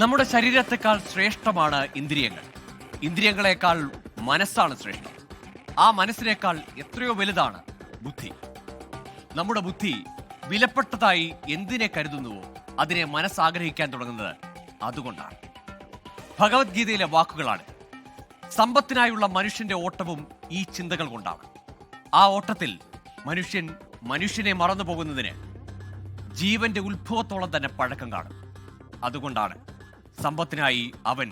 നമ്മുടെ ശരീരത്തെക്കാൾ ശ്രേഷ്ഠമാണ് ഇന്ദ്രിയങ്ങൾ. ഇന്ദ്രിയങ്ങളെക്കാൾ മനസ്സാണ് ശ്രേഷ്ഠം. ആ മനസ്സിനേക്കാൾ എത്രയോ വലുതാണ് ബുദ്ധി. നമ്മുടെ ബുദ്ധി വിലപ്പെട്ടതായി എന്തിനെ കരുതുന്നുവോ അതിനെ മനസ്സാഗ്രഹിക്കാൻ തുടങ്ങുന്നത് അതുകൊണ്ടാണ്. ഭഗവത്ഗീതയിലെ വാക്കുകളാണ് സമ്പത്തിനായുള്ള മനുഷ്യന്റെ ഓട്ടവും ഈ ചിന്തകൾ കൊണ്ടാണ്. ആ ഓട്ടത്തിൽ മനുഷ്യൻ മനുഷ്യനെ മറന്നു പോകുന്നതിന് ജീവന്റെ ഉത്ഭവത്തോളം തന്നെ പഴക്കം കാണും. അതുകൊണ്ടാണ് സമ്പത്തിനായി അവൻ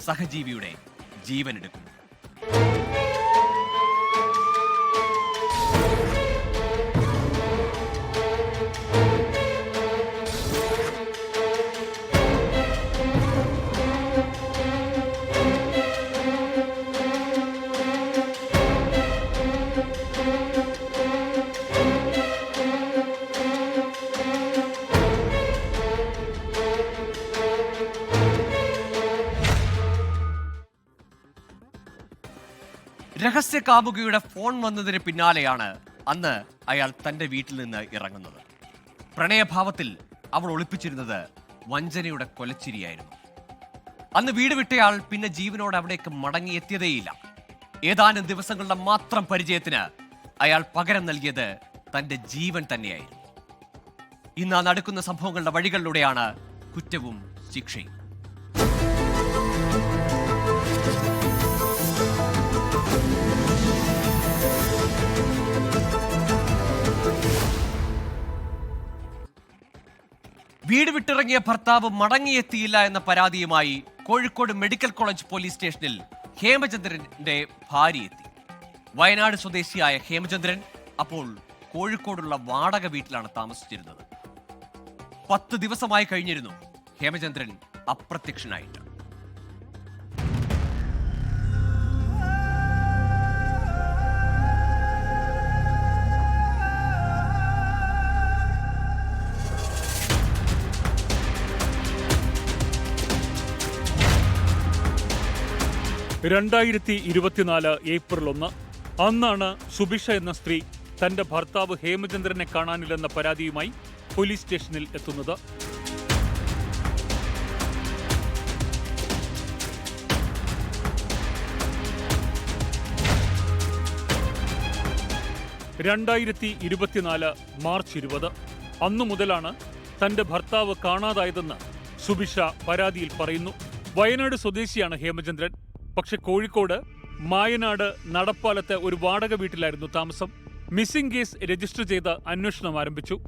സഹജീവിയുടെ ജീവൻ രഹസ്യ കാമുകിയുടെ ഫോൺ വന്നതിന് പിന്നാലെയാണ് അന്ന് അയാൾ തന്റെ വീട്ടിൽ നിന്ന് ഇറങ്ങുന്നത്. പ്രണയഭാവത്തിൽ അവൾ ഒളിപ്പിച്ചിരുന്നത് വഞ്ചനയുടെ കൊലച്ചിരിയായിരുന്നു. അന്ന് വീട് വിട്ടയാൾ പിന്നെ ജീവനോട് അവിടേക്ക് മടങ്ങിയെത്തിയതേയില്ല ഏതാനും ദിവസങ്ങളുടെ മാത്രം പരിചയത്തിന് അയാൾ പകരം നൽകിയത് തന്റെ ജീവൻ തന്നെയായിരുന്നു. ഇന്ന് നടക്കുന്ന സംഭവങ്ങളുടെ വഴികളിലൂടെയാണ് കുറ്റവും ശിക്ഷയും. വീട് വിട്ടിറങ്ങിയ ഭർത്താവ് മടങ്ങിയെത്തിയില്ല എന്ന പരാതിയുമായി കോഴിക്കോട് മെഡിക്കൽ കോളേജ് പോലീസ് സ്റ്റേഷനിൽ ഹേമചന്ദ്രന്റെ ഭാര്യ എത്തി. വയനാട് സ്വദേശിയായ ഹേമചന്ദ്രൻ അപ്പോൾ കോഴിക്കോടുള്ള വാടക വീട്ടിലാണ് താമസിച്ചിരുന്നത്. പത്ത് ദിവസമായി കഴിഞ്ഞിരുന്നു. ഹേമചന്ദ്രൻ അപ്രത്യക്ഷനായിട്ട്. രണ്ടായിരത്തി ഇരുപത്തിനാല് ഏപ്രിൽ ഒന്ന്. അന്നാണ് സുബിഷ എന്ന സ്ത്രീ തന്റെ ഭർത്താവ് ഹേമചന്ദ്രനെ കാണാനില്ലെന്ന പരാതിയുമായി പോലീസ് സ്റ്റേഷനിൽ എത്തുന്നത്. രണ്ടായിരത്തി ഇരുപത്തിനാല് മാർച്ച് ഇരുപത്. അന്നു മുതലാണ് തന്റെ ഭർത്താവ് കാണാതായതെന്ന് സുബിഷ പരാതിയിൽ പറയുന്നു. വയനാട് സ്വദേശിയാണ് ഹേമചന്ദ്രൻ. പക്ഷെ കോഴിക്കോട് മായനാട് നടപ്പാലത്തെ ഒരു വാടക വീട്ടിലായിരുന്നു താമസം. മിസ്സിംഗ് കേസ് രജിസ്റ്റർ ചെയ്ത് അന്വേഷണം ആരംഭിച്ചു.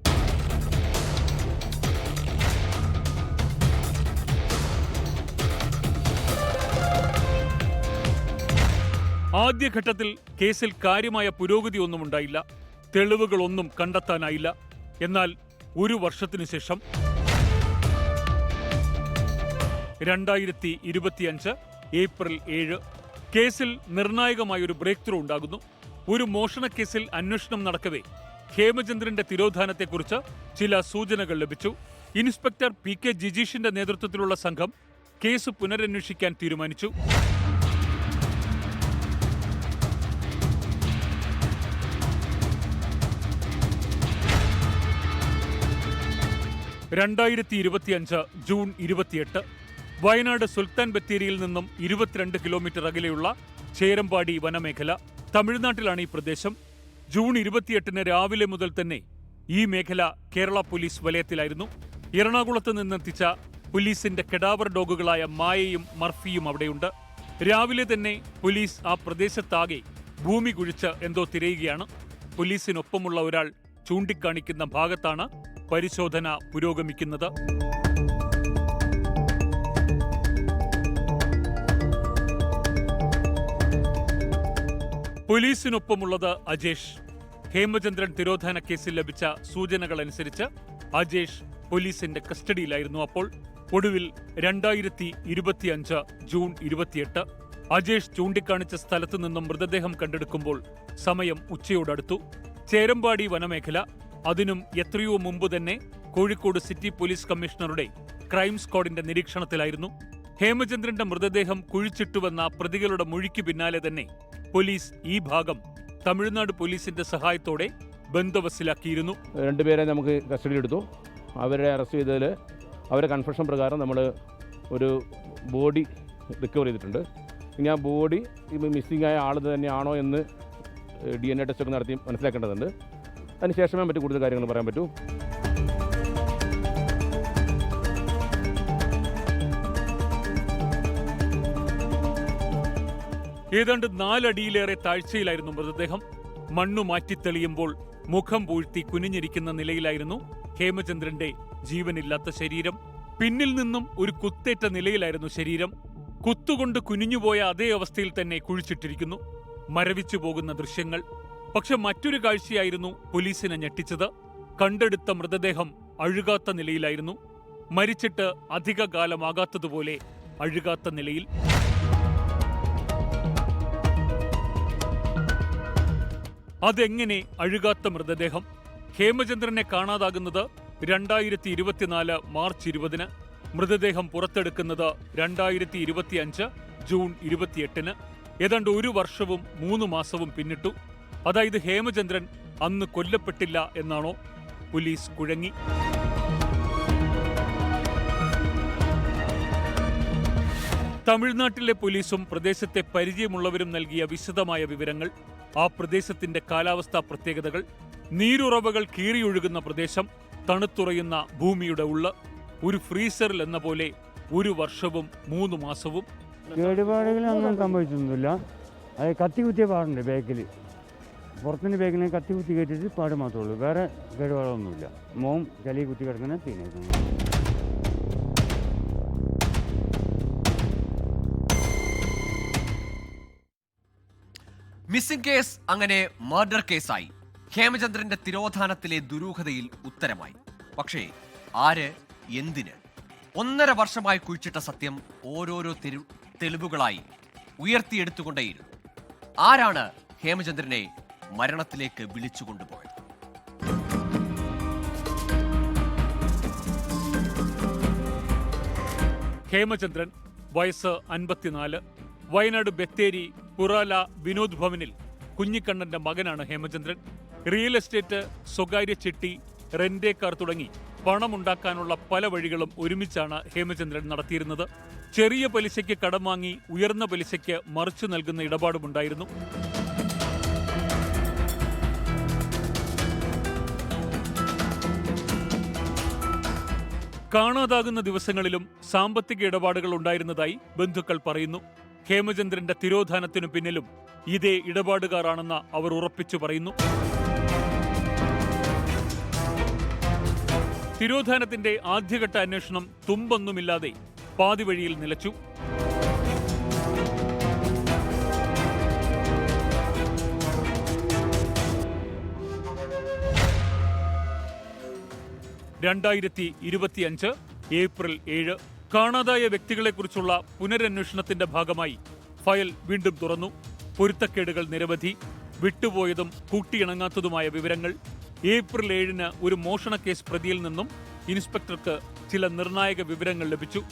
ആദ്യഘട്ടത്തിൽ കേസിൽ കാര്യമായ പുരോഗതി ഒന്നും ഉണ്ടായില്ല. തെളിവുകളൊന്നും കണ്ടെത്താനായില്ല. എന്നാൽ ഒരു വർഷത്തിനു ശേഷം. രണ്ടായിരത്തി ഇരുപത്തിയഞ്ച് ഏപ്രിൽ ഏഴ്. കേസിൽ നിർണായകമായ ഒരു ബ്രേക്ക് ത്രൂ ഉണ്ടാകുന്നു. ഒരു മോഷണക്കേസിൽ അന്വേഷണം നടക്കവേ. ഹേമചന്ദ്രന്റെ തിരോധാനത്തെക്കുറിച്ച് ചില സൂചനകൾ ലഭിച്ചു. ഇൻസ്പെക്ടർ പി കെ ജിജീഷിന്റെ നേതൃത്വത്തിലുള്ള സംഘം കേസ് പുനരന്വേഷിക്കാൻ തീരുമാനിച്ചു. രണ്ടായിരത്തി ഇരുപത്തിയഞ്ച് ജൂൺ ഇരുപത്തിയെട്ട്. വയനാട് സുൽത്താൻ ബത്തേരിയിൽ നിന്നും ഇരുപത്തിരണ്ട് കിലോമീറ്റർ അകലെയുള്ള ചേരമ്പാടി വനമേഖല തമിഴ്നാട്ടിലാണ് ഈ പ്രദേശം. ജൂൺ ഇരുപത്തിയെട്ടിന് രാവിലെ മുതൽ തന്നെ ഈ മേഖല കേരള പോലീസ് വലയത്തിലായിരുന്നു. എറണാകുളത്ത് നിന്നെത്തിച്ച പോലീസിന്റെ കെഡാവർ ഡോഗുകളായ മായയും മർഫിയും അവിടെയുണ്ട്. രാവിലെ തന്നെ പോലീസ് ആ പ്രദേശത്താകെ ഭൂമി കുഴിച്ച് എന്തോ തിരയുകയാണ്. പോലീസിനൊപ്പമുള്ള ഒരാൾ ചൂണ്ടിക്കാണിക്കുന്ന ഭാഗത്താണ് പരിശോധന പുരോഗമിക്കുന്നത്. പോലീസിനൊപ്പമുള്ളത് അജേഷ്. ഹേമചന്ദ്രൻ തിരോധാന കേസിൽ ലഭിച്ച സൂചനകൾ അനുസരിച്ച് അജേഷ് പോലീസിന്റെ കസ്റ്റഡിയിലായിരുന്നു അപ്പോൾ. ഒടുവിൽ രണ്ടായിരത്തി ഇരുപത്തിയഞ്ച് ജൂൺ ഇരുപത്തിയെട്ട് അജേഷ് ചൂണ്ടിക്കാണിച്ച സ്ഥലത്തു നിന്നും മൃതദേഹം കണ്ടെടുക്കുമ്പോൾ സമയം ഉച്ചയോടടുത്തു. ചേരമ്പാടി വനമേഖല അതിനും എത്രയോ മുമ്പ് തന്നെ കോഴിക്കോട് സിറ്റി പോലീസ് കമ്മീഷണറുടെ ക്രൈം സ്ക്വാഡിന്റെ നിരീക്ഷണത്തിലായിരുന്നു. ഹേമചന്ദ്രന്റെ മൃതദേഹം കുഴിച്ചിട്ടുവെന്ന പ്രതികളുടെ മൊഴിക്ക് പിന്നാലെ തന്നെ പോലീസ് ഈ ഭാഗം തമിഴ്നാട് പോലീസിന്റെ സഹായത്തോടെ ബന്ധവസിലാക്കിയിരുന്നു രണ്ടുപേരെ നമുക്ക് കസ്റ്റഡിയിലെടുത്തു. അവരെ അറസ്റ്റ് ചെയ്തതിൽ അവരെ കൺഫെഷൻ പ്രകാരം നമ്മൾ ഒരു ബോഡി റിക്കവർ ചെയ്തിട്ടുണ്ട്. ഇനി ആ ബോഡി മിസ്സിംഗ് ആയ ആൾ തന്നെയാണോ എന്ന് ഡി എൻ എ ടെസ്റ്റൊക്കെ നടത്തി മനസ്സിലാക്കേണ്ടതുണ്ട്. അതിനുശേഷമേ മറ്റു കൂടുതൽ കാര്യങ്ങൾ പറയാൻ പറ്റൂ. ഏതാണ്ട് നാലടിയിലേറെ താഴ്ചയിലായിരുന്നു മൃതദേഹം. മണ്ണു മാറ്റിത്തെളിയുമ്പോൾ മുഖം പൂഴ്ത്തി കുനിഞ്ഞിരിക്കുന്ന നിലയിലായിരുന്നു ഹേമചന്ദ്രന്റെ ജീവനില്ലാത്ത ശരീരം. പിന്നിൽ നിന്നും ഒരു കുത്തേറ്റ നിലയിലായിരുന്നു ശരീരം. കുത്തുകൊണ്ട് കുനിഞ്ഞുപോയ അതേ അവസ്ഥയിൽ തന്നെ കുഴിച്ചിട്ടിരിക്കുന്നു. മരവിച്ചു പോകുന്ന ദൃശ്യങ്ങൾ. പക്ഷെ മറ്റൊരു കാഴ്ചയായിരുന്നു പോലീസിനെ ഞെട്ടിച്ചത്. കണ്ടെടുത്ത മൃതദേഹം അഴുകാത്ത നിലയിലായിരുന്നു. മരിച്ചിട്ട് അധിക കാലമാകാത്തതുപോലെ അഴുകാത്ത നിലയിൽ. അതെങ്ങനെ അഴുകാത്ത മൃതദേഹം? ഹേമചന്ദ്രനെ കാണാതാകുന്നത് രണ്ടായിരത്തി ഇരുപത്തിനാല് മാർച്ച് ഇരുപതിന് മൃതദേഹം പുറത്തെടുക്കുന്നത് രണ്ടായിരത്തി ഇരുപത്തിയഞ്ച് ജൂൺ ഇരുപത്തിയെട്ടിന് ഏതാണ്ട് ഒരു വർഷവും മൂന്ന് മാസവും പിന്നിട്ടു. അതായത് ഹേമചന്ദ്രൻ അന്ന് കൊല്ലപ്പെട്ടില്ല എന്നാണോ പോലീസ് കുഴങ്ങി. തമിഴ്നാട്ടിലെ പോലീസും പ്രദേശത്തെ പരിചയമുള്ളവരും നൽകിയ വിശദമായ വിവരങ്ങൾ ആ പ്രദേശത്തിന്റെ കാലാവസ്ഥാ പ്രത്യേകതകൾ നീരുറവകൾ കീറിയൊഴുകുന്ന പ്രദേശം തണുത്തുറയുന്ന ഭൂമിയുടെ ഉള്ള ഒരു ഫ്രീസറിൽ എന്ന പോലെ ഒരു വർഷവും മൂന്ന് മാസവും. കേടുപാടുകളൊന്നും സംഭവിച്ചൊന്നുമില്ല. അത് കത്തി കുത്തിയ പാടുണ്ട് ബാക്കിൽ പുറത്തുനിന്ന് ബാക്കിനെ കത്തി കുത്തി കയറ്റിട്ട് പാട് മാത്രമേ ഉള്ളൂ. വേറെ കേടുപാടൊന്നുമില്ല. മോം ചളി കുത്തി കിടക്കുന്ന സീനായിരുന്നു മിസ്സിംഗ് കേസ് അങ്ങനെ മർഡർ കേസായി. ഹേമചന്ദ്രന്റെ തിരോധാനത്തിലെ ദുരൂഹതയിൽ ഉത്തരമായി. പക്ഷേ ആര് എന്തിന്? ഒന്നര വർഷമായി കുഴിച്ചിട്ട സത്യം ഓരോരോ തെരു തെളിവുകളായി ഉയർത്തിയെടുത്തുകൊണ്ടേയിരുന്നു. ആരാണ് ഹേമചന്ദ്രനെ മരണത്തിലേക്ക് വിളിച്ചുകൊണ്ടുപോയത്? ഹേമചന്ദ്രൻ വയസ്സ് അൻപത്തിനാല് വയനാട് ബത്തേരി പുറാല വിനോദ് ഭവനിൽ കുഞ്ഞിക്കണ്ണന്റെ മകനാണ് ഹേമചന്ദ്രൻ. റിയൽ എസ്റ്റേറ്റ് സ്വകാര്യ ചിട്ടി റെന്റേ കാർ തുടങ്ങി പണമുണ്ടാക്കാനുള്ള പല വഴികളും ഒരുമിച്ചാണ് ഹേമചന്ദ്രൻ നടത്തിയിരുന്നത്. ചെറിയ പലിശയ്ക്ക് കടം വാങ്ങി ഉയർന്ന പലിശയ്ക്ക് മറിച്ചു നൽകുന്ന ഇടപാടുമുണ്ടായിരുന്നു. കാണാതാകുന്ന ദിവസങ്ങളിലും സാമ്പത്തിക ഇടപാടുകൾ ഉണ്ടായിരുന്നതായി ബന്ധുക്കൾ പറയുന്നു. ഹേമചന്ദ്രന്റെ തിരോധാനത്തിനു പിന്നിലും ഇതേ ഇടപാടുകാരാണെന്ന് അവർ ഉറപ്പിച്ചു പറയുന്നു. തിരോധാനത്തിന്റെ ആദ്യഘട്ട അന്വേഷണം തുമ്പൊന്നുമില്ലാതെ പാതിവഴിയിൽ നിലച്ചു. രണ്ടായിരത്തി ഇരുപത്തിയഞ്ച് ഏപ്രിൽ ഏഴ് കാണാതായ വ്യക്തികളെക്കുറിച്ചുള്ള പുനരന്വേഷണത്തിന്റെ ഭാഗമായി ഫയൽ വീണ്ടും തുറന്നു. പൊരുത്തക്കേടുകൾ നിരവധി. വിട്ടുപോയതും കൂട്ടിയിണങ്ങാത്തതുമായ വിവരങ്ങൾ. ഏപ്രിൽ ഏഴിന് ഒരു മോഷണ കേസ് പ്രതിയിൽ നിന്നും ഇൻസ്പെക്ടർക്ക് ചില നിർണായക വിവരങ്ങൾ ലഭിച്ചു.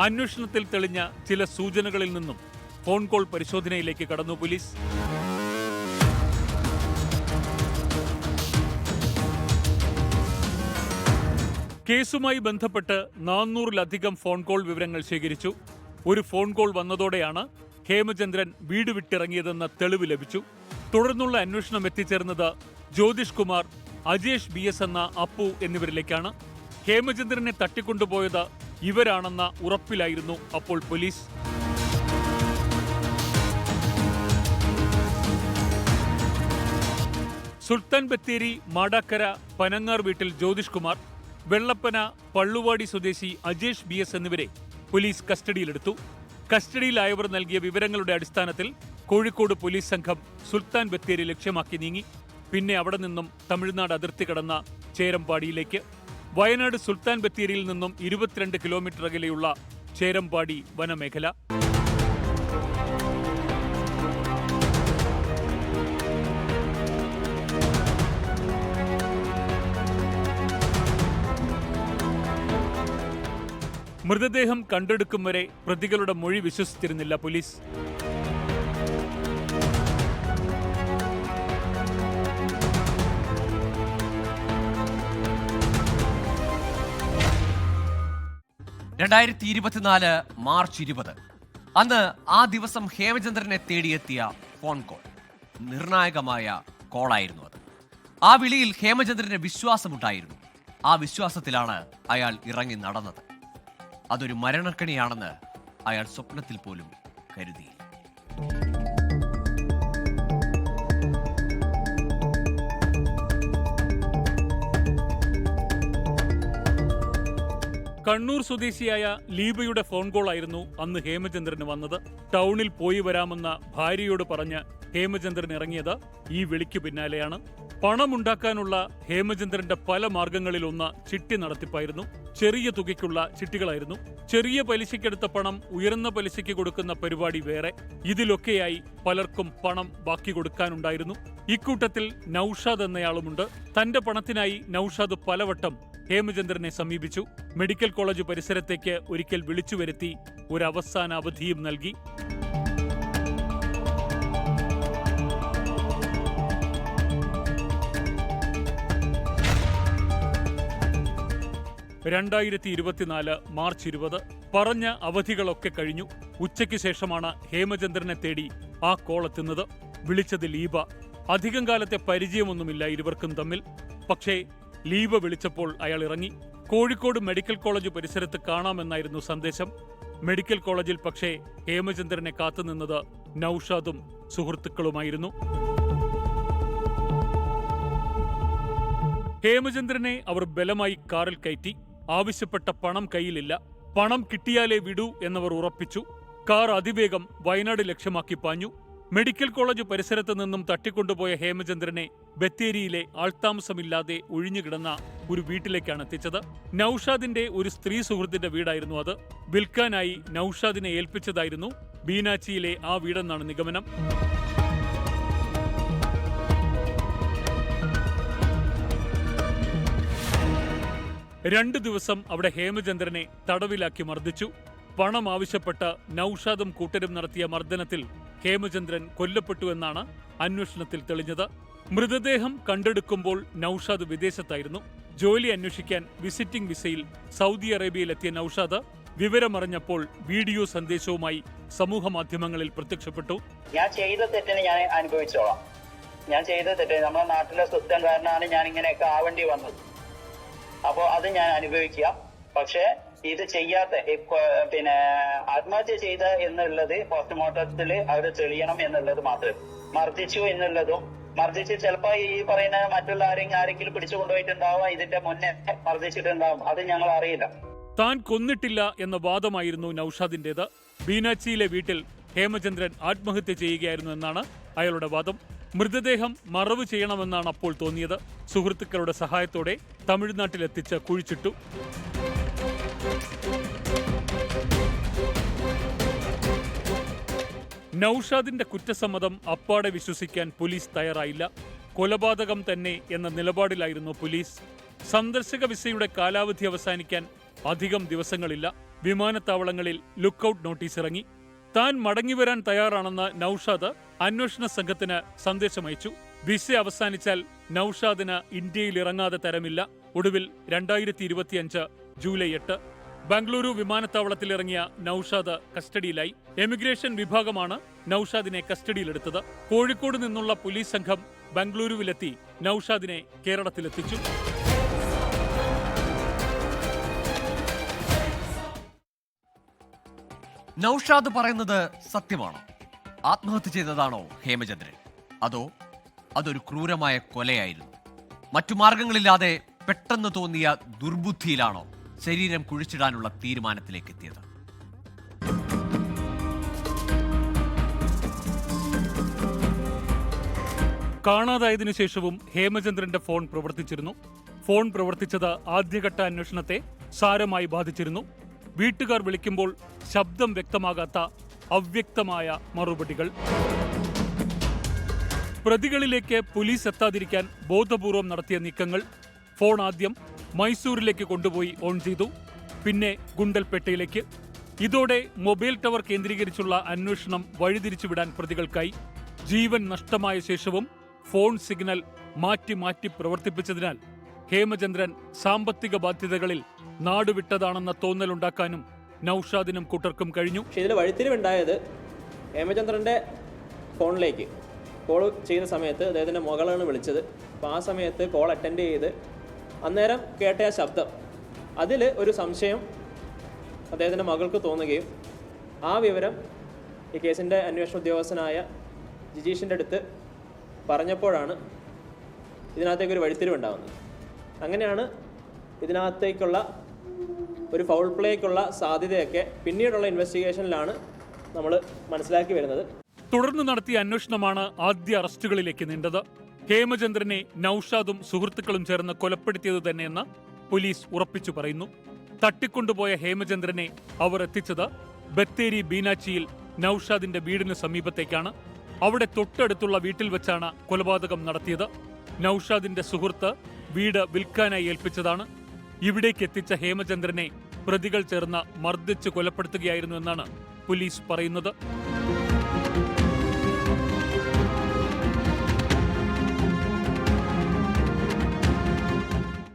അന്വേഷണത്തിൽ തെളിഞ്ഞ ചില സൂചനകളിൽ നിന്നും ഫോൺ കോൾ പരിശോധനയിലേക്ക് കടന്നു പോലീസ്. കേസുമായി ബന്ധപ്പെട്ട് നാനൂറിലധികം ഫോൺ കോൾ വിവരങ്ങൾ ശേഖരിച്ചു. ഒരു ഫോൺ കോൾ വന്നതോടെയാണ് ഹേമചന്ദ്രൻ വീട് വിട്ടിറങ്ങിയതെന്ന തെളിവ് ലഭിച്ചു. തുടർന്നുള്ള അന്വേഷണം എത്തിച്ചേർന്നത് ജ്യോതിഷ് കുമാർ അജേഷ് ബി എസ് എന്ന അപ്പു എന്നിവരിലേക്കാണ്. ഹേമചന്ദ്രനെ തട്ടിക്കൊണ്ടുപോയത് ഇവരാണെന്ന ഉറപ്പിലായിരുന്നു അപ്പോൾ പോലീസ്. സുൽത്താൻ ബത്തേരി മാടാക്കര പനങ്ങാർ വീട്ടിൽ ജ്യോതിഷ് കുമാർ വെള്ളപ്പന പള്ളുവാടി സ്വദേശി അജേഷ് ബി എസ് എന്നിവരെ പോലീസ് കസ്റ്റഡിയിലെടുത്തു. കസ്റ്റഡിയിലായവർ നൽകിയ വിവരങ്ങളുടെ അടിസ്ഥാനത്തിൽ കോഴിക്കോട് പോലീസ് സംഘം സുൽത്താൻ ബത്തേരി ലക്ഷ്യമാക്കി നീങ്ങി. പിന്നെ അവിടെ നിന്നും തമിഴ്നാട് അതിർത്തി കടന്ന ചേരമ്പാടിയിലേക്ക്. വയനാട് സുൽത്താൻ ബത്തേരിയിൽ നിന്നും ഇരുപത്തിരണ്ട് കിലോമീറ്റർ അകലെയുള്ള ചേരമ്പാടി വനമേഖല. മൃതദേഹം കണ്ടെടുക്കും വരെ പ്രതികളുടെ മൊഴി വിശ്വസിച്ചിരുന്നില്ല പോലീസ്. രണ്ടായിരത്തി ഇരുപത്തിനാല് മാർച്ച് ഇരുപത്. അന്ന് ആ ദിവസം ഹേമചന്ദ്രനെ തേടിയെത്തിയ ഫോൺ കോൾ. നിർണായകമായ കോളായിരുന്നു അത്. ആ വിളിയിൽ ഹേമചന്ദ്രന് വിശ്വാസമുണ്ടായിരുന്നു. ആ വിശ്വാസത്തിലാണ് അയാൾ ഇറങ്ങി നടന്നത്. അതൊരു മരണക്കണിയാണെന്ന് അയാൾ സ്വപ്നത്തിൽ പോലും കരുതിയില്ല കണ്ണൂർ സ്വദേശിയായ ലീബയുടെ ഫോൺ കോൾ ആയിരുന്നു അന്ന് ഹേമചന്ദ്രന് വന്നത്. ടൗണിൽ പോയി വരാമെന്ന ഭാര്യയോട് പറഞ്ഞ് ഹേമചന്ദ്രൻ ഇറങ്ങിയത് ഈ വിളിക്ക് പിന്നാലെയാണ്. പണമുണ്ടാക്കാനുള്ള ഹേമചന്ദ്രന്റെ പല മാർഗങ്ങളിലൊന്ന് ചിട്ടി നടത്തിപ്പായിരുന്നു. ചെറിയ തുകയ്ക്കുള്ള ചിട്ടികളായിരുന്നു. ചെറിയ പലിശയ്ക്കെടുത്ത പണം ഉയർന്ന പലിശയ്ക്ക് കൊടുക്കുന്ന പരിപാടി വേറെ. ഇതിലൊക്കെയായി പലർക്കും പണം ബാക്കി കൊടുക്കാനുണ്ടായിരുന്നു. ഇക്കൂട്ടത്തിൽ നൌഷാദ് എന്നയാളുമുണ്ട്. തന്റെ പണത്തിനായി നൌഷാദ് പലവട്ടം ഹേമചന്ദ്രനെ സമീപിച്ചു. മെഡിക്കൽ കോളേജ് പരിസരത്തേക്ക് ഒരിക്കൽ വിളിച്ചു വരുത്തി ഒരു അവസാന അവധിയും നൽകി. രണ്ടായിരത്തി ഇരുപത്തിനാല് മാർച്ച് ഇരുപത് പറഞ്ഞ അവധികളൊക്കെ കഴിഞ്ഞു. ഉച്ചയ്ക്ക് ശേഷമാണ് ഹേമചന്ദ്രനെ തേടി ആ കോളെത്തുന്നത്. വിളിച്ചത് ലീബ. അധികം കാലത്തെ പരിചയമൊന്നുമില്ല ഇരുവർക്കും തമ്മിൽ. പക്ഷേ ലീബ വിളിച്ചപ്പോൾ അയാൾ ഇറങ്ങി. കോഴിക്കോട് മെഡിക്കൽ കോളേജ് പരിസരത്ത് കാണാമെന്നായിരുന്നു സന്ദേശം. മെഡിക്കൽ കോളേജിൽ പക്ഷേ ഹേമചന്ദ്രനെ കാത്തുനിന്നത് നൌഷാദും സുഹൃത്തുക്കളുമായിരുന്നു. ഹേമചന്ദ്രനെ അവർ ബലമായി കാറിൽ കയറ്റി. ആവശ്യപ്പെട്ട പണം കയ്യിലില്ല. പണം കിട്ടിയാലേ വിടൂ എന്നവർ ഉറപ്പിച്ചു. കാർ അതിവേഗം വയനാട് ലക്ഷ്യമാക്കി പാഞ്ഞു. മെഡിക്കൽ കോളേജ് പരിസരത്ത് നിന്നും തട്ടിക്കൊണ്ടുപോയ ഹേമചന്ദ്രനെ ബത്തേരിയിലെ ആൾത്താമസമില്ലാതെ ഒഴിഞ്ഞുകിടന്ന ഒരു വീട്ടിലേക്കാണ് എത്തിച്ചത്. നൌഷാദിന്റെ ഒരു സ്ത്രീ സുഹൃത്തിന്റെ വീടായിരുന്നു അത്. വിൽക്കാനായി നൌഷാദിനെ ഏൽപ്പിച്ചതായിരുന്നു ബീനാച്ചിയിലെ ആ വീടെന്നാണ് നിഗമനം. രണ്ടു ദിവസം അവിടെ ഹേമചന്ദ്രനെ തടവിലാക്കി മർദ്ദിച്ചു. പണം ആവശ്യപ്പെട്ട് നൌഷാദും കൂട്ടരും നടത്തിയ മർദ്ദനത്തിൽ ഹേമചന്ദ്രൻ കൊല്ലപ്പെട്ടുവെന്നാണ് അന്വേഷണത്തിൽ തെളിഞ്ഞത്. മൃതദേഹം കണ്ടെടുക്കുമ്പോൾ നൌഷാദ് വിദേശത്തായിരുന്നു. ജോലി അന്വേഷിക്കാൻ വിസിറ്റിംഗ് വിസയിൽ സൗദി അറേബ്യയിലെത്തിയ നൌഷാദ് വിവരമറിഞ്ഞപ്പോൾ വീഡിയോ സന്ദേശവുമായി സമൂഹ മാധ്യമങ്ങളിൽ പ്രത്യക്ഷപ്പെട്ടു. ഞാൻ ചെയ്ത തെറ്റിന് ഞാൻ അനുഭവിച്ചോളാം. ഞാൻ ചെയ്ത തെറ്റ് നമ്മുടെ നാട്ടിലെ സ്വത്തം കാരണമാണ് ഞാൻ ഇങ്ങനെയൊക്കെ ആവേണ്ടി വന്നത്. അപ്പോൾ അത് ഞാൻ അനുഭവിക്കുക. പക്ഷേ ഇത് ചെയ്യാത്ത പിന്നെ ആത്മഹത്യ ചെയ്ത എന്നുള്ളത് പോസ്റ്റ്മോർട്ടത്തിൽ അവർ തെളിയണം എന്നുള്ളത് മാത്രം. മർദ്ദിച്ചു എന്നുള്ളതും മർദ്ദിച്ച് ചിലപ്പോ ഈ പറയുന്ന മറ്റുള്ള ആരെങ്കിലും ആരെങ്കിലും പിടിച്ചു കൊണ്ടുപോയിട്ടുണ്ടാവാം ഇതിന്റെ മുന്നേ മർദ്ദിച്ചിട്ടുണ്ടാവും. അത് ഞങ്ങൾ അറിയില്ല. താൻ കൊന്നിട്ടില്ല എന്ന വാദമായിരുന്നു നൌഷാദിന്റേത്. ബീനാച്ചിയിലെ വീട്ടിൽ ഹേമചന്ദ്രൻ ആത്മഹത്യ ചെയ്യുകയായിരുന്നു എന്നാണ് അയാളുടെ വാദം. മൃതദേഹം മറവ് ചെയ്യണമെന്നാണ് അപ്പോൾ തോന്നിയത്. സുഹൃത്തുക്കളുടെ സഹായത്തോടെ തമിഴ്നാട്ടിലെത്തിച്ച് കുഴിച്ചിട്ടു. നൌഷാദിന്റെ കുറ്റസമ്മതം അപ്പാടെ വിശ്വസിക്കാൻ പോലീസ് തയ്യാറായില്ല. കൊലപാതകം തന്നെ എന്ന നിലപാടിലായിരുന്നു പോലീസ്. സന്ദർശക വിസയുടെ കാലാവധി അവസാനിക്കാൻ അധികം ദിവസങ്ങളില്ല. വിമാനത്താവളങ്ങളിൽ ലുക്കൌട്ട് നോട്ടീസ് ഇറങ്ങി. താൻ മടങ്ങിവരാൻ തയ്യാറാണെന്ന് നൌഷാദ് അന്വേഷണ സംഘത്തിന് സന്ദേശമയച്ചു വിസ അവസാനിച്ചാൽ നൌഷാദിന് ഇന്ത്യയിൽ ഇറങ്ങാതെ തരമില്ല. ഒടുവിൽ രണ്ടായിരത്തി ഇരുപത്തിയഞ്ച് ജൂലൈ എട്ട് ബംഗളൂരു വിമാനത്താവളത്തിൽ ഇറങ്ങിയ നൌഷാദ് കസ്റ്റഡിയിലായി. എമിഗ്രേഷൻ വിഭാഗമാണ് നൌഷാദിനെ കസ്റ്റഡിയിലെടുത്തത്. കോഴിക്കോട് നിന്നുള്ള പോലീസ് സംഘം ബംഗളൂരുവിലെത്തി നൌഷാദിനെ കേരളത്തിലെത്തിച്ചു. നൌഷാദ് പറയുന്നത് സത്യമാണോ. ആത്മഹത്യ ചെയ്തതാണോ ഹേമചന്ദ്രൻ? അതോ അതൊരു ക്രൂരമായ കൊലയായിരുന്നു? മറ്റു മാർഗങ്ങളില്ലാതെ പെട്ടെന്ന് തോന്നിയ ദുർബുദ്ധിയിലാണോ ശരീരം കുഴിച്ചിടാനുള്ള തീരുമാനത്തിലേക്ക് എത്തിയത് കാണാതായതിനു ശേഷവും ഹേമചന്ദ്രന്റെ ഫോൺ പ്രവർത്തിച്ചിരുന്നു. ഫോൺ പ്രവർത്തിച്ചത് ആദ്യഘട്ട അന്വേഷണത്തെ സാരമായി ബാധിച്ചിരുന്നു. വീട്ടുകാർ വിളിക്കുമ്പോൾ ശബ്ദം വ്യക്തമാകാത്ത അവ്യക്തമായ മറുപടികൾ. പ്രതികളിലേക്ക് പോലീസ് എത്താതിരിക്കാൻ ബോധപൂർവം നടത്തിയ നീക്കങ്ങൾ. ഫോൺ ആദ്യം മൈസൂരിലേക്ക് കൊണ്ടുപോയി ഓൺ ചെയ്തു. പിന്നെ ഗുണ്ടൽപേട്ടയിലേക്ക്. ഇതോടെ മൊബൈൽ ടവർ കേന്ദ്രീകരിച്ചുള്ള അന്വേഷണം വഴിതിരിച്ചുവിടാൻ പ്രതികൾക്കായി. ജീവൻ നഷ്ടമായ ശേഷവും ഫോൺ സിഗ്നൽ മാറ്റി മാറ്റി പ്രവർത്തിപ്പിച്ചതിനാൽ ഹേമചന്ദ്രൻ സാമ്പത്തിക ബാധ്യതകളിൽ നാടുവിട്ടതാണെന്ന തോന്നലുണ്ടാക്കാനും നൌഷാദിനും കൂട്ടർക്കും കഴിഞ്ഞു. പക്ഷേ ഇതിൽ വഴിത്തിരിവുണ്ടായത് ഹേമചന്ദ്രന്റെ ഫോണിലേക്ക്. കോൾ ചെയ്ത സമയത്ത് അദ്ദേഹത്തിന്റെ മകളാണ് വിളിച്ചത്. അപ്പോൾ ആ സമയത്ത് കോൾ അറ്റൻഡ് ചെയ്ത് അന്നേരം കേട്ട ആ ശബ്ദം. അതിൽ ഒരു സംശയം അദ്ദേഹത്തിന്റെ മകൾക്ക് തോന്നുകയും ആ വിവരം ഈ കേസിന്റെ അന്വേഷണ ഉദ്യോഗസ്ഥനായ ജിജീഷിന്റെ അടുത്ത് പറഞ്ഞപ്പോഴാണ് ഇതിനകത്തേക്ക് ഒരു വഴിത്തിരിവുണ്ടാകുന്നത് അങ്ങനെയാണ് ഇതിനകത്തേക്കുള്ള ഒരു ഫൗൾ പ്ലേക്കുള്ള സാധ്യതയൊക്കെ പിന്നീടുള്ള ഇൻവെസ്റ്റിഗേഷനിലാണ് നമ്മൾ മനസ്സിലാക്കി വരുന്നത്. തുടർന്ന് നടത്തിയ അന്വേഷണമാണ് ആദ്യ അറസ്റ്റുകളിലേക്ക് നീണ്ടത്. ഹേമചന്ദ്രനെ നൌഷാദും സുഹൃത്തുക്കളും ചേർന്ന് കൊലപ്പെടുത്തിയത് തന്നെയെന്ന് പോലീസ് ഉറപ്പിച്ചു പറയുന്നു. തട്ടിക്കൊണ്ടുപോയ ഹേമചന്ദ്രനെ അവർ എത്തിച്ചത് ബത്തേരി ബീനാച്ചിയിൽ നൌഷാദിന്റെ വീടിന് സമീപത്തേക്കാണ്. അവിടെ തൊട്ടടുത്തുള്ള വീട്ടിൽ വെച്ചാണ് കൊലപാതകം നടത്തിയത്. നൌഷാദിന്റെ സുഹൃത്ത് വീട് വിൽക്കാനായി ഏൽപ്പിച്ചതാണ്. ഇവിടേക്ക് എത്തിച്ച ഹേമചന്ദ്രനെ പ്രതികൾ ചേർന്ന് മർദ്ദിച്ച് കൊലപ്പെടുത്തുകയായിരുന്നു എന്നാണ് പോലീസ് പറയുന്നത്.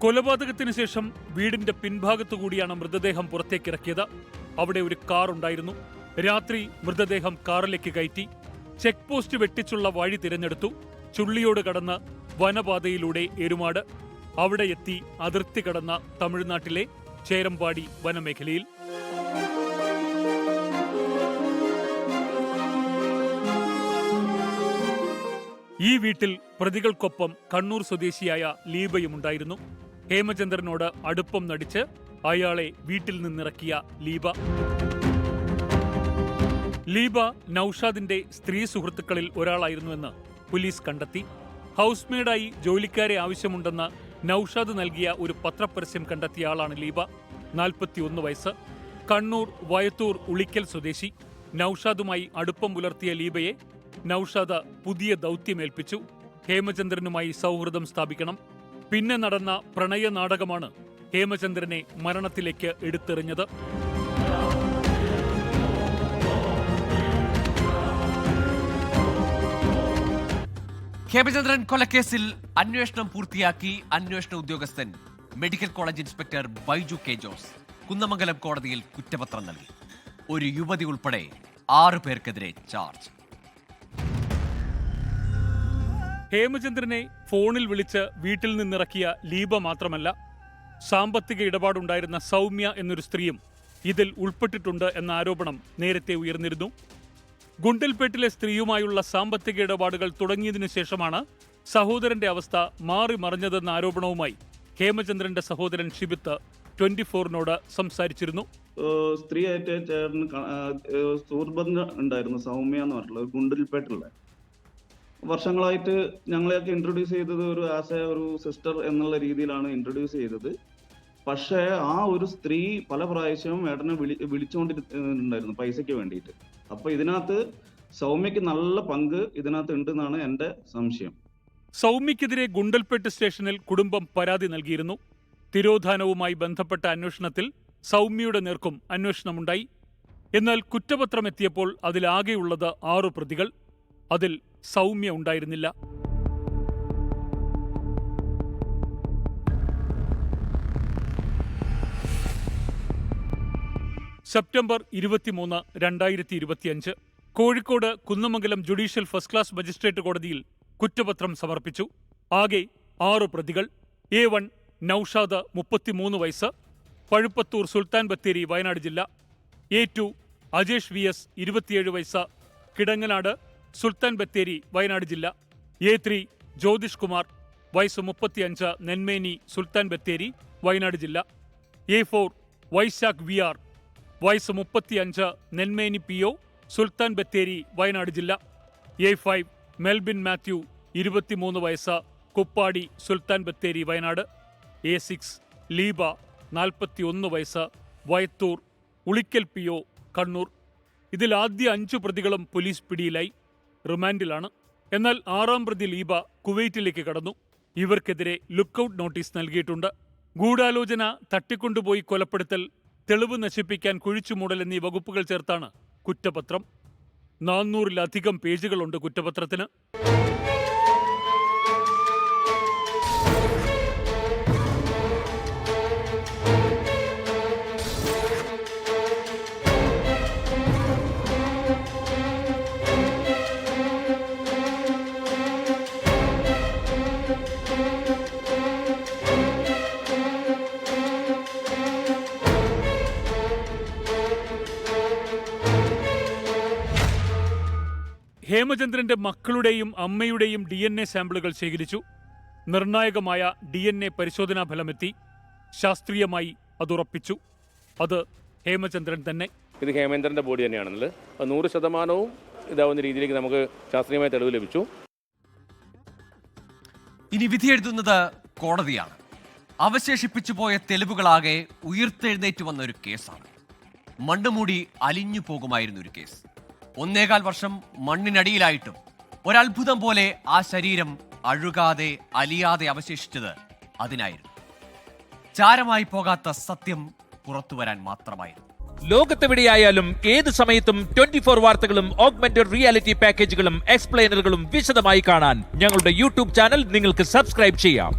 കൊലപാതകത്തിന് ശേഷം വീടിന്റെ പിൻഭാഗത്തുകൂടിയാണ് മൃതദേഹം പുറത്തേക്കിറക്കിയത്. അവിടെ ഒരു കാർ ഉണ്ടായിരുന്നു. രാത്രി മൃതദേഹം കാറിലേക്ക് കയറ്റി ചെക്ക് പോസ്റ്റ് വെട്ടിച്ചുള്ള വഴി തിരഞ്ഞെടുത്തു. ചുള്ളിയോട് കടന്ന് വനപാതയിലൂടെ എരുമാട് അവിടെ എത്തി അതിർത്തി കടന്ന തമിഴ്നാട്ടിലെ ചേരമ്പാടി വനമേഖലയിൽ. ഈ വീട്ടിൽ പ്രതികൾക്കൊപ്പം കണ്ണൂർ സ്വദേശിയായ ലീബയുമുണ്ടായിരുന്നു ഹേമചന്ദ്രനോട് അടുപ്പം നടിച്ച് അയാളെ വീട്ടിൽ നിന്നിറക്കിയ ലീബ. ലീബ നൌഷാദിന്റെ സ്ത്രീ സുഹൃത്തുക്കളിൽ ഒരാളായിരുന്നുവെന്ന് പോലീസ് കണ്ടെത്തി. ഹൗസ് മെയ്ഡായി ജോലിക്കാരെ ആവശ്യമുണ്ടെന്ന് നൌഷാദ് നൽകിയ ഒരു പത്രപരസ്യം കണ്ടെത്തിയ ആളാണ് ലീബ. നാൽപ്പത്തിയൊന്ന് വയസ്സ്. കണ്ണൂർ വയത്തൂർ ഉളിക്കൽ സ്വദേശി. നൌഷാദുമായി അടുപ്പം പുലർത്തിയ ലീബയെ നൌഷാദ് പുതിയ ദൗത്യമേൽപ്പിച്ചു ഹേമചന്ദ്രനുമായി സൗഹൃദം സ്ഥാപിക്കണം. പിന്നെ നടന്ന പ്രണയ നാടകമാണ് ഹേമചന്ദ്രനെ മരണത്തിലേക്ക് എടുത്തെറിഞ്ഞത്. ഹേമചന്ദ്രൻ കൊലക്കേസിൽ അന്വേഷണം പൂർത്തിയാക്കി അന്വേഷണ ഉദ്യോഗസ്ഥൻ medical college inspector Baiju K Jose Kunnamangalam കോടതിയിൽ കുറ്റപത്രം നൽകി. ഒരു യുവതി ഉൾപ്പെടെ ആറു പേർക്കെതിരെ ചാർജ്. ഹേമചന്ദ്രനെ ഫോണിൽ വിളിച്ച് വീട്ടിൽ നിന്നിറക്കിയ ലീബ മാത്രമല്ല സാമ്പത്തിക ഇടപാടുണ്ടായിരുന്ന സൗമ്യ എന്നൊരു സ്ത്രീയും ഇതിൽ ഉൾപ്പെട്ടിട്ടുണ്ട് എന്ന ആരോപണം നേരത്തെ ഉയർന്നിരുന്നു. ഗുണ്ടൽപേട്ടിലെ സ്ത്രീയുമായുള്ള സാമ്പത്തിക ഇടപാടുകൾ തുടങ്ങിയതിനു ശേഷമാണ് സഹോദരന്റെ അവസ്ഥ മാറി മറിഞ്ഞതെന്ന ആരോപണവുമായി ഹേമചന്ദ്രന്റെ സഹോദരൻ ഷിബിത്ത് ട്വന്റി ഫോറിനോട് സംസാരിച്ചിരുന്നു സ്ത്രീയായിട്ട് ചേട്ടന് ക- ഉണ്ടായിരുന്നു സൗമ്യ എന്ന് പറഞ്ഞിട്ടുള്ള ഗുണ്ടൽപേട്ടിലെ വർഷങ്ങളായിട്ട് ഞങ്ങളെയൊക്കെ ഇൻട്രൊഡ്യൂസ് ചെയ്തത് ഒരു ആസ് എ ഒരു സിസ്റ്റർ എന്നുള്ള രീതിയിലാണ് ഇൻട്രൊഡ്യൂസ് ചെയ്തത്. പക്ഷേ ആ ഒരു സ്ത്രീ പല പ്രാവശ്യവും ഏട്ടനെ വിളി വിളിച്ചുകൊണ്ടിരുന്നുണ്ടായിരുന്നു പൈസയ്ക്ക് വേണ്ടിയിട്ട്. അപ്പൊ ഇതിനകത്ത് സൗമ്യക്ക് നല്ല പങ്ക് ഇതിനകത്ത് ഉണ്ടെന്നാണ് എന്റെ സംശയം. സൗമ്യക്കെതിരെ ഗുണ്ടൽപേട്ട് സ്റ്റേഷനിൽ കുടുംബം പരാതി നൽകിയിരുന്നു. തിരോധാനവുമായി ബന്ധപ്പെട്ട അന്വേഷണത്തിൽ സൗമ്യയുടെ നേർക്കും അന്വേഷണമുണ്ടായി. എന്നാൽ കുറ്റപത്രം എത്തിയപ്പോൾ അതിലാകെയുള്ളത് ആറു പ്രതികൾ. അതിൽ സൗമ്യ ഉണ്ടായിരുന്നില്ല സെപ്റ്റംബർ ഇരുപത്തിമൂന്ന് രണ്ടായിരത്തി ഇരുപത്തിയഞ്ച് Kozhikode Kunnamangalam judicial first class magistrate കോടതിയിൽ കുറ്റപത്രം സമർപ്പിച്ചു. ആകെ ആറു പ്രതികൾ എ വൺ നൌഷാദ് മുപ്പത്തിമൂന്ന് വയസ്സ് പഴുപ്പത്തൂർ സുൽത്താൻ ബത്തേരി വയനാട് ജില്ല A two Ajesh V S ഇരുപത്തിയേഴ് വയസ്സ് കിടങ്ങനാട് സുൽത്താൻ ബത്തേരി വയനാട് ജില്ല. എ ത്രീ ജ്യോതിഷ് കുമാർ വയസ്സ് മുപ്പത്തിയഞ്ച് നെന്മേനി സുൽത്താൻ ബത്തേരി വയനാട് ജില്ല. A four Vaisakh V R വയസ്സ് മുപ്പത്തിയഞ്ച് നെന്മേനി പി ഒ സുൽത്താൻ ബത്തേരി വയനാട് ജില്ല. എ ഫൈവ് മെൽബിൻ മാത്യു ഇരുപത്തിമൂന്ന് വയസ്സ് കുപ്പാടി സുൽത്താൻ ബത്തേരി വയനാട്. എ സിക്സ് ലീബ നാൽപ്പത്തിയൊന്ന് വയസ്സ് വയത്തൂർ ഉളിക്കൽ പി ഒ കണ്ണൂർ. ഇതിൽ ആദ്യ അഞ്ചു പ്രതികളും പോലീസ് പിടിയിലായി. റിമാൻഡിലാണ്. എന്നാൽ ആറാം പ്രതി ലീബ കുവൈറ്റിലേക്ക് കടന്നു. ഇവർക്കെതിരെ ലുക്കൌട്ട് നോട്ടീസ് നൽകിയിട്ടുണ്ട്. ഗൂഢാലോചന തട്ടിക്കൊണ്ടുപോയി കൊലപ്പെടുത്തൽ തെളിവ് നശിപ്പിക്കാൻ കുഴിച്ചുമൂടൽ എന്നീ വകുപ്പുകൾ ചേർത്താണ് കുറ്റപത്രം. നാനൂറിലധികം പേജുകളുണ്ട് കുറ്റപത്രത്തിന്. ഹേമചന്ദ്രന്റെ മക്കളുടെയും അമ്മയുടെയും ഡി എൻ എ സാമ്പിളുകൾ ശേഖരിച്ചു. നിർണായകമായ ഡി എൻ എ പരിശോധനാ ഫലമെത്തി. ശാസ്ത്രീയമായി അതുറപ്പിച്ചു. അത് ഹേമചന്ദ്രൻ തന്നെ. ഇത് ഹേമചന്ദ്രന്റെ ബോഡി തന്നെയാണല്ലോ നൂറ് ശതമാനവും ഇതാവുന്ന രീതിയിലേക്ക് നമുക്ക് ശാസ്ത്രീയമായ തെളിവ് ലഭിച്ചു. ഇനി വിധിയെഴുതുന്നത് കോടതിയാണ്. അവശേഷിപ്പിച്ചു പോയ തെളിവുകളാകെ ഉയർത്തെഴുന്നേറ്റ് വന്ന ഒരു കേസാണ്. മണ്ണുമൂടി അലിഞ്ഞു പോകുമായിരുന്നു ഒരു കേസ്. ഒന്നേകാൽ വർഷം മണ്ണിനടിയിലായിട്ടും ഒരത്ഭുതം പോലെ ആ ശരീരം അഴുകാതെ അലിയാതെ അവശേഷിച്ചത് അതിനായിരുന്നു. ചാരമായി പോകാത്ത സത്യം പുറത്തു വരാൻ മാത്രമായിരുന്നു. ലോകത്തെവിടെയായാലും ഏത് സമയത്തും ട്വന്റി ഫോർ വാർത്തകളും ഓഗ്മെന്റഡ് റിയാലിറ്റി പാക്കേജുകളും എക്സ്പ്ലെയിനറുകളും വിശദമായി കാണാൻ ഞങ്ങളുടെ യൂട്യൂബ് ചാനൽ നിങ്ങൾക്ക് സബ്സ്ക്രൈബ് ചെയ്യാം.